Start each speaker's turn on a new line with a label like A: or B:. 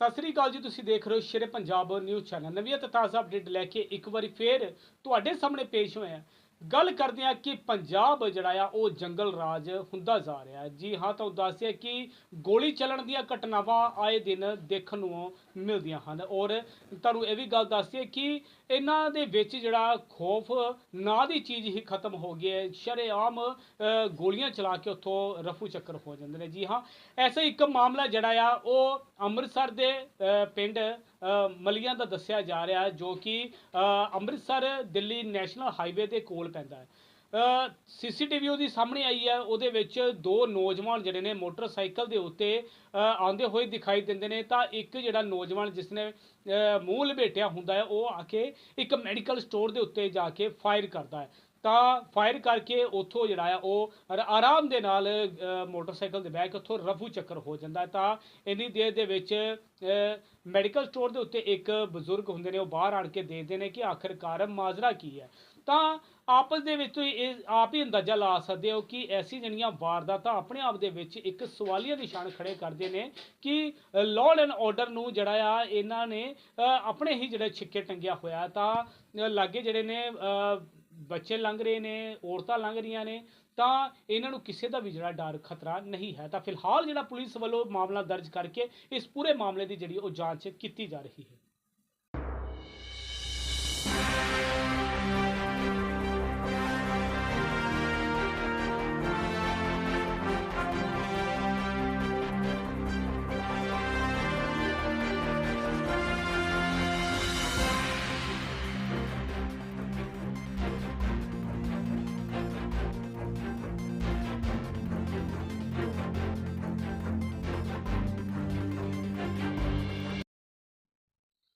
A: ਸਤਿ ਸ੍ਰੀ ਅਕਾਲ ਜੀ, ਤੁਸੀਂ ਦੇਖ ਰਹੇ ਹੋ ਸ਼ੇਰੇ ਪੰਜਾਬ ਨਿਊਜ਼ ਚੈਨਲ। ਨਵੀਂ ਅਤੇ ਤਾਜ਼ਾ ਅਪਡੇਟ ਲੈ ਕੇ ਇੱਕ ਵਾਰੀ ਫੇਰ ਤੁਹਾਡੇ ਸਾਹਮਣੇ ਪੇਸ਼ ਹੋਇਆ ਗੱਲ ਕਰਦੇ ਆ ਕਿ ਪੰਜਾਬ ਜਿਹੜਾ ਆ, ਉਹ ਜੰਗਲ ਰਾਜ ਹੁੰਦਾ ਜਾ ਰਿਹਾ ਜੀ ਹਾਂ ਤਾਂ ਦੱਸਿਆ ਕਿ ਗੋਲੀ ਚੱਲਣ ਦੀਆਂ ਘਟਨਾਵਾਂ ਆਏ ਦਿਨ ਦੇਖਣ ਨੂੰ ਮਿਲਦੀਆਂ ਹਨ। ਔਰ ਤੁਹਾਨੂੰ ਇਹ ਵੀ ਗੱਲ ਦੱਸਦੀ ਕਿ ਇਹਨਾਂ ਦੇ ਵਿੱਚ ਜਿਹੜਾ ਖੌਫ, ਨਾਂ ਦੀ ਚੀਜ਼ ਹੀ ਖਤਮ ਹੋ ਗਈ ਹੈ। ਸ਼ਰੇਆਮ ਗੋਲੀਆਂ ਚਲਾ ਕੇ ਉੱਥੋਂ ਰਫੂ ਚੱਕਰ ਹੋ ਜਾਂਦੇ ਨੇ। ਜੀ ਹਾਂ, ਐਸਾ ਇੱਕ ਮਾਮਲਾ ਜਿਹੜਾ ਆ, ਉਹ ਅੰਮ੍ਰਿਤਸਰ ਦੇ ਪਿੰਡ ਮਲੀਆਂ ਦਾ ਦੱਸਿਆ ਜਾ ਰਿਹਾ ਹੈ, ਜੋ ਕਿ ਅੰਮ੍ਰਿਤਸਰ ਦਿੱਲੀ ਨੈਸ਼ਨਲ ਹਾਈਵੇ ਦੇ ਕੋਲ ਪੈਂਦਾ ਹੈ। ਸੀਸੀਟੀਵੀ ਉਹਦੀ ਸਾਹਮਣੇ ਆਈ ਹੈ, ਉਹਦੇ ਵਿੱਚ ਦੋ ਨੌਜਵਾਨ ਜਿਹੜੇ ਨੇ ਮੋਟਰਸਾਈਕਲ ਦੇ ਉੱਤੇ ਆਉਂਦੇ ਹੋਏ ਦਿਖਾਈ ਦਿੰਦੇ ਨੇ। ਤਾਂ ਇੱਕ ਜਿਹੜਾ ਨੌਜਵਾਨ ਜਿਸ ਨੇ ਮੂੰਹ ਲਪੇਟਿਆ ਹੁੰਦਾ ਹੈ, ਉਹ ਆ ਕੇ ਇੱਕ ਮੈਡੀਕਲ ਸਟੋਰ ਦੇ ਉੱਤੇ ਜਾ ਕੇ ਫਾਇਰ ਕਰਦਾ ਹੈ। ਤਾਂ ਫਾਇਰ ਕਰਕੇ ਉੱਥੋਂ ਜਿਹੜਾ ਆ ਉਹ ਆਰਾਮ ਦੇ ਨਾਲ ਅ, ਮੋਟਰਸਾਈਕਲ ਦੇ ਬੈਕ ਉੱਥੋਂ ਰਫੂ ਚੱਕਰ ਹੋ ਜਾਂਦਾ ਤਾਂ ਇੰਨੀ ਦੇਰ ਦੇ ਵਿੱਚ ਮੈਡੀਕਲ ਸਟੋਰ ਦੇ ਉੱਤੇ ਇੱਕ ਬਜ਼ੁਰਗ ਹੁੰਦੇ ਨੇ ਉਹ ਬਾਹਰ ਆਣ ਕੇ ਦੇਖਦੇ ਨੇ ਕਿ ਆਖਿਰਕਾਰ ਮਾਜਰਾ ਕੀ ਹੈ। ਤਾਂ ਆਪਸ ਦੇ ਵਿੱਚ ਤੁਸੀਂ ਇਹ ਆਪ ਹੀ ਅੰਦਾਜ਼ਾ ਲਾ ਸਕਦੇ ਹੋ ਕਿ ਐਸੀ ਜਿਹੜੀਆਂ ਵਾਰਦਾਤਾਂ ਆਪਣੇ ਆਪ ਦੇ ਵਿੱਚ ਇੱਕ ਸਵਾਲੀਆ ਨਿਸ਼ਾਨ ਖੜੇ ਕਰਦੇ ਨੇ ਕਿ ਲਾਅ ਐਂਡ ਆਰਡਰ ਨੂੰ ਜਿਹੜਾ ਆ ਇਹਨਾਂ ਨੇ ਆਪਣੇ ਹੀ ਜਿਹੜੇ ਛਿੱਕੇ ਟੰਗਿਆ ਹੋਇਆ। ਤਾਂ ਲਾਗੇ ਜਿਹੜੇ ਨੇ ਬੱਚੇ ਲੰਘ ਰਹੇ ਨੇ, ਔਰਤਾਂ ਲੰਘ ਰਹੀਆਂ ਨੇ, ਤਾਂ ਇਹਨਾਂ ਨੂੰ ਕਿਸੇ ਦਾ ਵੀ ਜਿਹੜਾ ਡਰ, ਖਤਰਾ ਨਹੀਂ ਹੈ। ਤਾਂ ਫਿਲਹਾਲ ਜਿਹੜਾ ਪੁਲਿਸ ਵੱਲੋਂ ਮਾਮਲਾ ਦਰਜ ਕਰਕੇ ਇਸ ਪੂਰੇ ਮਾਮਲੇ ਦੀ ਜਿਹੜੀ ਉਹ ਜਾਂਚ ਕੀਤੀ ਜਾ ਰਹੀ ਹੈ।